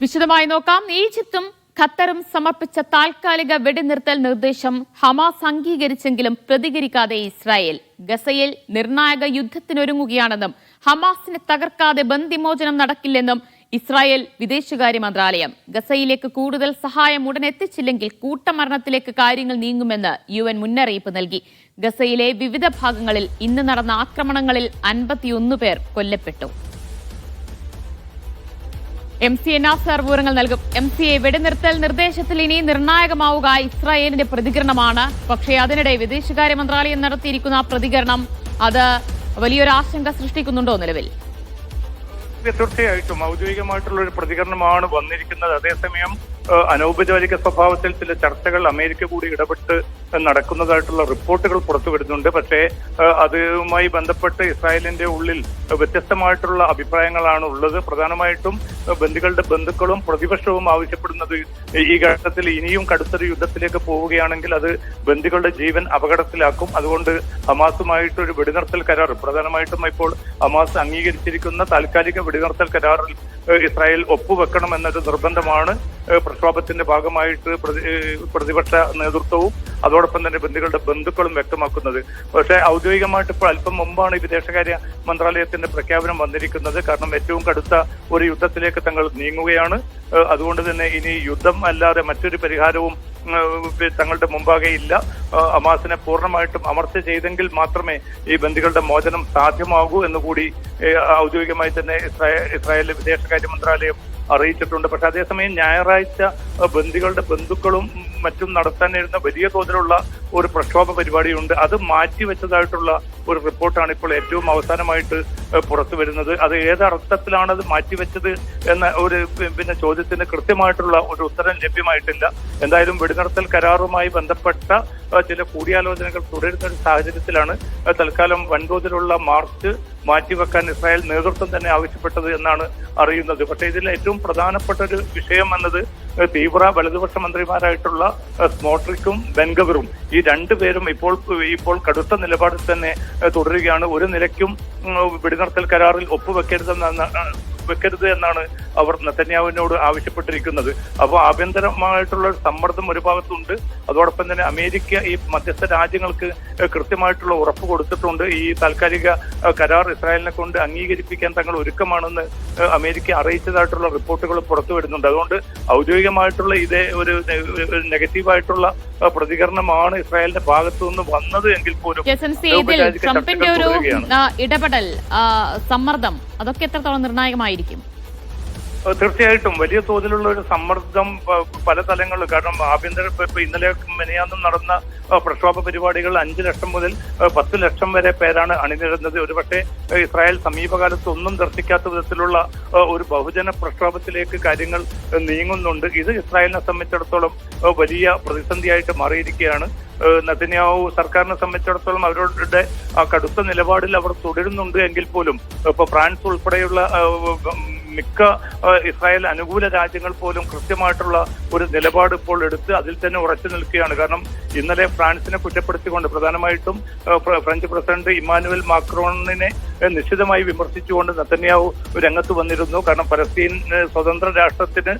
വിശദമായി നോക്കാം. ഈജിപ്തും ഖത്തറും സമർപ്പിച്ച താൽക്കാലിക വെടിനിർത്തൽ നിർദ്ദേശം ഹമാസ് അംഗീകരിച്ചെങ്കിലും പ്രതികരിക്കാതെ ഇസ്രായേൽ. ഗസയിൽ നിർണായക യുദ്ധത്തിനൊരുങ്ങുകയാണെന്നും ഹമാസിനെ തകർക്കാതെ ബന്ദിമോചനം നടക്കില്ലെന്നും ഇസ്രായേൽ വിദേശകാര്യ മന്ത്രാലയം. ഗസയിലേക്ക് കൂടുതൽ സഹായം ഉടൻ എത്തിച്ചില്ലെങ്കിൽ കൂട്ടമരണത്തിലേക്ക് കാര്യങ്ങൾ നീങ്ങുമെന്ന് യു എൻ മുന്നറിയിപ്പ് നൽകി. ഗസയിലെ വിവിധ ഭാഗങ്ങളിൽ ഇന്ന് നടന്ന ആക്രമണങ്ങളിൽ അൻപത്തിയൊന്ന് പേർ കൊല്ലപ്പെട്ടു. എം സി എൻ നാസർ വിവരങ്ങൾ നൽകും. എം സി എ വെടിനിർത്തൽ നിർദ്ദേശത്തിൽ ഇനി നിർണായകമാവുക ഇസ്രായേലിന്റെ പ്രതികരണമാണ്. പക്ഷേ അതിനിടെ വിദേശകാര്യ മന്ത്രാലയം നടത്തിയിരിക്കുന്ന പ്രതികരണം അത് വലിയൊരു ആശങ്ക സൃഷ്ടിക്കുന്നുണ്ടോ നിലവിൽ? തീർച്ചയായിട്ടും ഔദ്യോഗികമായിട്ടുള്ള ഒരു പ്രതികരണമാണ് വന്നിരിക്കുന്നത്. അതേസമയം അനൗപചാരിക സ്വഭാവത്തിൽ ചില ചർച്ചകൾ അമേരിക്ക കൂടി ഇടപെട്ട് നടക്കുന്നതായിട്ടുള്ള റിപ്പോർട്ടുകൾ പുറത്തു വരുന്നുണ്ട്. പക്ഷേ അതുമായി ബന്ധപ്പെട്ട് ഇസ്രായേലിന്റെ ഉള്ളിൽ വ്യത്യസ്തമായിട്ടുള്ള അഭിപ്രായങ്ങളാണ് ഉള്ളത്. പ്രധാനമായിട്ടും ബന്ധുക്കളുടെ ബന്ധുക്കളും പ്രതിപക്ഷവും ആവശ്യപ്പെടുന്നത് ഈ ഘട്ടത്തിൽ ഇനിയും കടുത്തൊരു യുദ്ധത്തിലേക്ക് പോവുകയാണെങ്കിൽ അത് ബന്ധുക്കളുടെ ജീവൻ അപകടത്തിലാക്കും. അതുകൊണ്ട് ഹമാസുമായിട്ട് ഒരു വെടിനിർത്തൽ കരാർ പ്രധാനമായിട്ടും ഇപ്പോൾ ഹമാസ് അംഗീകരിച്ചിരിക്കുന്ന താൽക്കാലിക വെടിനിർത്തൽ കരാറിൽ ഇസ്രായേൽ ഒപ്പുവെക്കണം എന്നൊരു നിർബന്ധമാണ്. പ്രക്ഷോഭത്തിന്റെ ഭാഗമായിട്ട് പ്രതി- പ്രതിപക്ഷ നേതൃത്വവും അതോടൊപ്പം തന്നെ ബന്ധുക്കളുടെ ബന്ധുക്കളും വ്യക്തമാക്കുന്നത്. പക്ഷേ ഔദ്യോഗികമായിട്ട് ഇപ്പോൾ അല്പം മുമ്പാണ് വിദേശകാര്യ മന്ത്രാലയത്തിന്റെ പ്രഖ്യാപനം വന്നിരിക്കുന്നത്. കാരണം ഏറ്റവും കടുത്ത ഒരു യുദ്ധത്തിലേക്ക് തങ്ങൾ നീങ്ങുകയാണ്. അതുകൊണ്ട് തന്നെ ഇനി യുദ്ധം അല്ലാതെ മറ്റൊരു പരിഹാരവും തങ്ങളുടെ മുമ്പാകെ ഇല്ല. അമാസിനെ പൂർണമായിട്ടും അമർച്ച ചെയ്തെങ്കിൽ മാത്രമേ ഈ ബന്ദികളുടെ മോചനം സാധ്യമാകൂ എന്നുകൂടി ഔദ്യോഗികമായി തന്നെ ഇസ്രായേൽ വിദേശകാര്യ മന്ത്രാലയം അറിയിച്ചിട്ടുണ്ട്. പക്ഷെ അതേസമയം ഞായറാഴ്ച ബന്ദികളുടെ ബന്ധുക്കളും മറ്റും നടത്താനിരുന്ന വലിയ തോതിലുള്ള ഒരു പ്രക്ഷോഭ പരിപാടിയുണ്ട്. അത് മാറ്റിവെച്ചതായിട്ടുള്ള ഒരു റിപ്പോർട്ടാണ് ഇപ്പോൾ ഏറ്റവും അവസാനമായിട്ട് പുറത്തു വരുന്നത്. അത് ഏതർത്ഥത്തിലാണ് അത് മാറ്റിവെച്ചത് എന്ന ഒരു പിന്നെ ചോദ്യത്തിന് കൃത്യമായിട്ടുള്ള ഒരു ഉത്തരം ലഭ്യമായിട്ടില്ല. എന്തായാലും വെടിനിർത്തൽ കരാറുമായി ബന്ധപ്പെട്ട ചില കൂടിയാലോചനകൾ തുടരുന്ന ഒരു സാഹചര്യത്തിലാണ് തൽക്കാലം വൻതോതിലുള്ള മാർച്ച് മാറ്റിവെക്കാൻ ഇസ്രായേൽ നേതൃത്വം തന്നെ ആവശ്യപ്പെട്ടത് എന്നാണ് അറിയുന്നത്. പക്ഷേ ഇതിൽ ഏറ്റവും പ്രധാനപ്പെട്ട ഒരു വിഷയം എന്നത് തീവ്ര വലതുപക്ഷ മന്ത്രിമാരായിട്ടുള്ള സ്മോട്രിക്കും ബെൻഗവറും ഈ രണ്ടുപേരും ഇപ്പോൾ ഇപ്പോൾ കടുത്ത നിലപാടിൽ തന്നെ തുടരുകയാണ്. ഒരു നിലയ്ക്കും വെടിനിർത്തൽ കരാറിൽ ഒപ്പുവെക്കരുതെന്ന വെക്കരുത് എന്നാണ് അവർ നെതന്യാവിനോട് ആവശ്യപ്പെട്ടിരിക്കുന്നത്. അപ്പോൾ ആഭ്യന്തരമായിട്ടുള്ള സമ്മർദ്ദം ഒരു ഭാഗത്തുണ്ട്. അതോടൊപ്പം തന്നെ അമേരിക്ക ഈ മധ്യസ്ഥ രാജ്യങ്ങൾക്ക് കൃത്യമായിട്ടുള്ള ഉറപ്പ് കൊടുത്തിട്ടുണ്ട്. ഈ താൽക്കാലിക കരാർ ഇസ്രായേലിനെ കൊണ്ട് അംഗീകരിപ്പിക്കാൻ തങ്ങൾ ഒരുക്കമാണെന്ന് അമേരിക്ക അറിയിച്ചതായിട്ടുള്ള റിപ്പോർട്ടുകൾ പുറത്തു വരുന്നുണ്ട്. അതുകൊണ്ട് ഔദ്യോഗികമായിട്ടുള്ള ഇതേ ഒരു നെഗറ്റീവായിട്ടുള്ള പ്രതികരണമാണ് ഇസ്രായേലിന്റെ ഭാഗത്തു നിന്ന് വന്നത് എങ്കിൽ പോലും ട്രംപിന്റെ ഒരു ഇടപെടൽ സമ്മർദ്ദം അതൊക്കെ എത്രത്തോളം നിർണായകമായിരിക്കും ആയിരിക്കും തീർച്ചയായിട്ടും വലിയ തോതിലുള്ള ഒരു സമ്മർദ്ദം പല തലങ്ങളിലും. കാരണം ആഭ്യന്തര ഇന്നലെ മെനയാന്നും നടന്ന പ്രക്ഷോഭ പരിപാടികൾ അഞ്ചു ലക്ഷം മുതൽ പത്ത് ലക്ഷം വരെ പേരാണ് അണിനിരുന്നത്. ഒരുപക്ഷെ ഇസ്രായേൽ സമീപകാലത്ത് ഒന്നും ദർശിക്കാത്ത വിധത്തിലുള്ള ഒരു ബഹുജന പ്രക്ഷോഭത്തിലേക്ക് കാര്യങ്ങൾ നീങ്ങുന്നുണ്ട്. ഇത് ഇസ്രായേലിനെ സംബന്ധിച്ചിടത്തോളം വലിയ പ്രതിസന്ധിയായിട്ട് മാറിയിരിക്കുകയാണ്. നദിനാവു സർക്കാരിനെ സംബന്ധിച്ചിടത്തോളം അവരുടെ കടുത്ത നിലപാടിൽ അവർ തുടരുന്നുണ്ട് എങ്കിൽ പോലും ഇപ്പൊ ഫ്രാൻസ് ഉൾപ്പെടെയുള്ള മിക്ക ഇസ്രായേൽ അനുകൂല രാജ്യങ്ങൾ പോലും കൃത്യമായിട്ടുള്ള ഒരു നിലപാട് ഇപ്പോൾ എടുത്ത് അതിൽ തന്നെ ഉറച്ചു നിൽക്കുകയാണ്. കാരണം ഇന്നലെ ഫ്രാൻസിനെ കുറ്റപ്പെടുത്തിക്കൊണ്ട് പ്രധാനമായിട്ടും ഫ്രഞ്ച് പ്രസിഡന്റ് ഇമ്മാനുവൽ മാക്രോണിനെ നിശ്ചിതമായി വിമർശിച്ചുകൊണ്ട് നത്തന്യാവു രംഗത്ത് വന്നിരുന്നു. കാരണം പലസ്തീൻ സ്വതന്ത്ര രാഷ്ട്രത്തിന്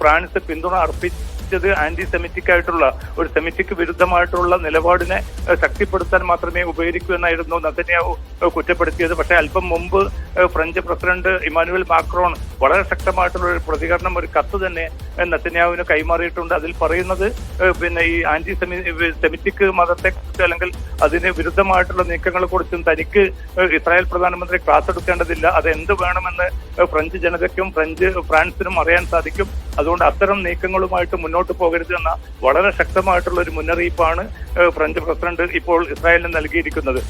ഫ്രാൻസ് പിന്തുണ അർപ്പിച്ചത് ആന്റി സെമിറ്റിക് ആയിട്ടുള്ള ഒരു സെമിറ്റിക് വിരുദ്ധമായിട്ടുള്ള നിലപാടിനെ ശക്തിപ്പെടുത്താൻ മാത്രമേ ഉപകരിക്കൂ എന്നായിരുന്നു നെതന്യാഹു ഏഹ് കുറ്റപ്പെടുത്തിയത്. പക്ഷേ അല്പം മുമ്പ് ഫ്രഞ്ച് പ്രസിഡന്റ് ഇമാനുവൽ മാക്രോൺ വളരെ ശക്തമായിട്ടുള്ള ഒരു പ്രതികരണം ഒരു കത്ത് തന്നെ നത്തന്യാവിന് കൈമാറിയിട്ടുണ്ട്. അതിൽ പറയുന്നത് പിന്നെ ഈ ആന്റി സെമി സെമിറ്റിക് മതത്തെ കുറിച്ച് അല്ലെങ്കിൽ അതിന് വിരുദ്ധമായിട്ടുള്ള നീക്കങ്ങളെ കുറിച്ചും തനിക്ക് ഇസ്രായേൽ പ്രധാനമന്ത്രി ക്ലാസ് എടുക്കേണ്ടതില്ല. അത് എന്ത് വേണമെന്ന് ഫ്രഞ്ച് ജനതയ്ക്കും ഫ്രഞ്ച് ഫ്രാൻസിനും അറിയാൻ സാധിക്കും. അതുകൊണ്ട് അത്തരം നീക്കങ്ങളുമായിട്ട് മുന്നോട്ട് പോകരുത് എന്ന വളരെ ശക്തമായിട്ടുള്ള ഒരു മുന്നറിയിപ്പാണ് ഫ്രഞ്ച് പ്രസിഡന്റ് ഇപ്പോൾ ഇസ്രായേലിന് നൽകിയിരിക്കുന്നത്.